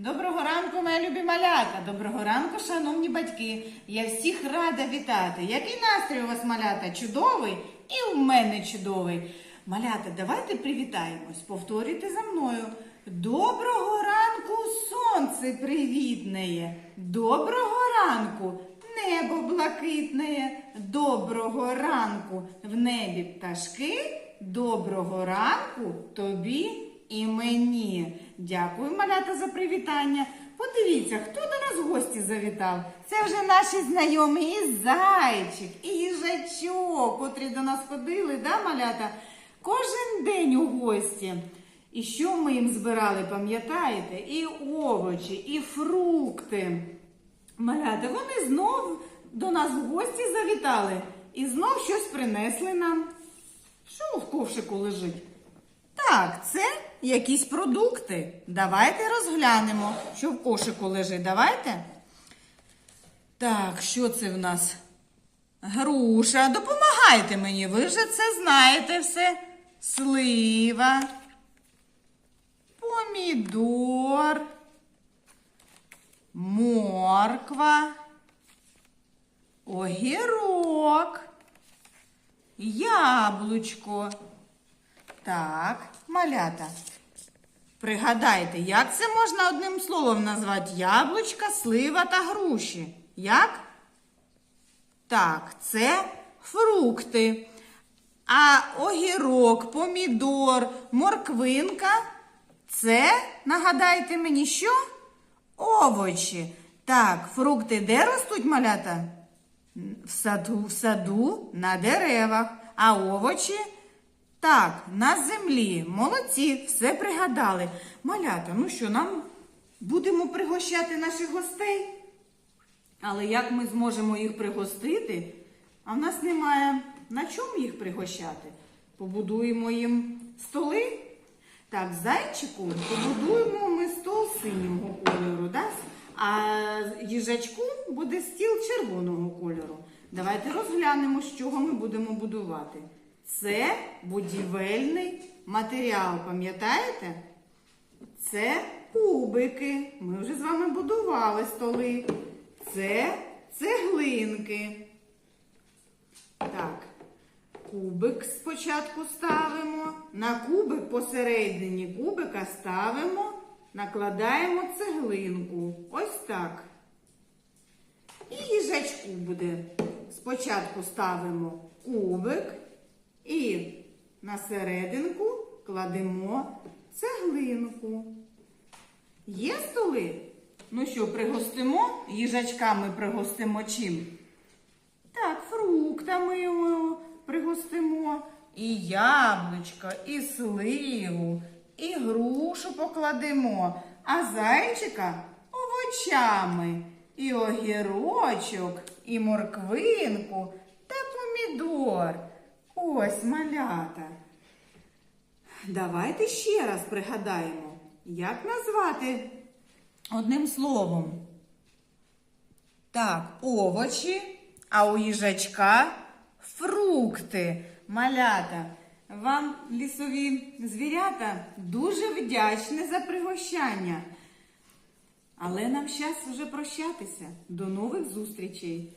Доброго ранку, моя любі малята. Доброго ранку, шановні батьки. Я всіх рада вітати. Який настрій у вас, малята? Чудовий? І у мене чудовий. Малята, давайте привітаємось. Повторюйте за мною. Доброго ранку, сонце привітне. Доброго ранку, небо блакитне. Доброго ранку в небі пташки. Доброго ранку тобі і мені. Дякую, малята, за привітання. Подивіться, хто до нас в гості завітав. Це вже наші знайомі і зайчик, і їжачок, котрі до нас ходили, да, малята? Кожен день у гості. І що ми їм збирали, пам'ятаєте? І овочі, і фрукти. Малята, вони знов до нас в гості завітали і знов щось принесли нам. Що в ковшику лежить? Так, це якісь продукти. Давайте розглянемо, що в кошику лежить. Давайте. Так, що це в нас? Груша. Допомагайте мені, ви вже це знаєте все. Слива, помідор, морква, огірок, яблучко. Так, малята. Пригадайте, як це можна одним словом назвати яблучка, слива та груші? Як? Так, це фрукти. А огірок, помідор, морквинка це, нагадайте мені, що? Овочі. Так, фрукти де ростуть малята? В саду, в саду на деревах. А овочі? Так, на землі. Молодці, все пригадали. Малята, ну що, нам будемо пригощати наших гостей? Але як ми зможемо їх пригостити? А в нас немає на чому їх пригощати. Побудуємо їм столи. Так, зайчику побудуємо ми стол синього кольору, да? а їжачку буде стіл червоного кольору. Давайте розглянемо, з чого ми будемо будувати. Це будівельний матеріал, пам'ятаєте? Це кубики. Ми вже з вами будували столи. Це цеглинки. Так, кубик спочатку ставимо. На кубик посередині кубика ставимо, накладаємо цеглинку. Ось так. І їжачку буде. Спочатку ставимо кубик і на серединку кладемо цеглинку. Є столи? Ну що, пригостимо? Їжачками пригостимо чим? Так, фруктами пригостимо. І яблучко, і сливу, і грушу покладемо, а зайчика овочами, і огірочок, і морквинку. Ось малята. Давайте ще раз пригадаємо, як назвати одним словом. Так, овочі, а у їжачка фрукти. Малята, вам лісові звірята дуже вдячні за пригощання. Але нам час вже прощатися. До нових зустрічей.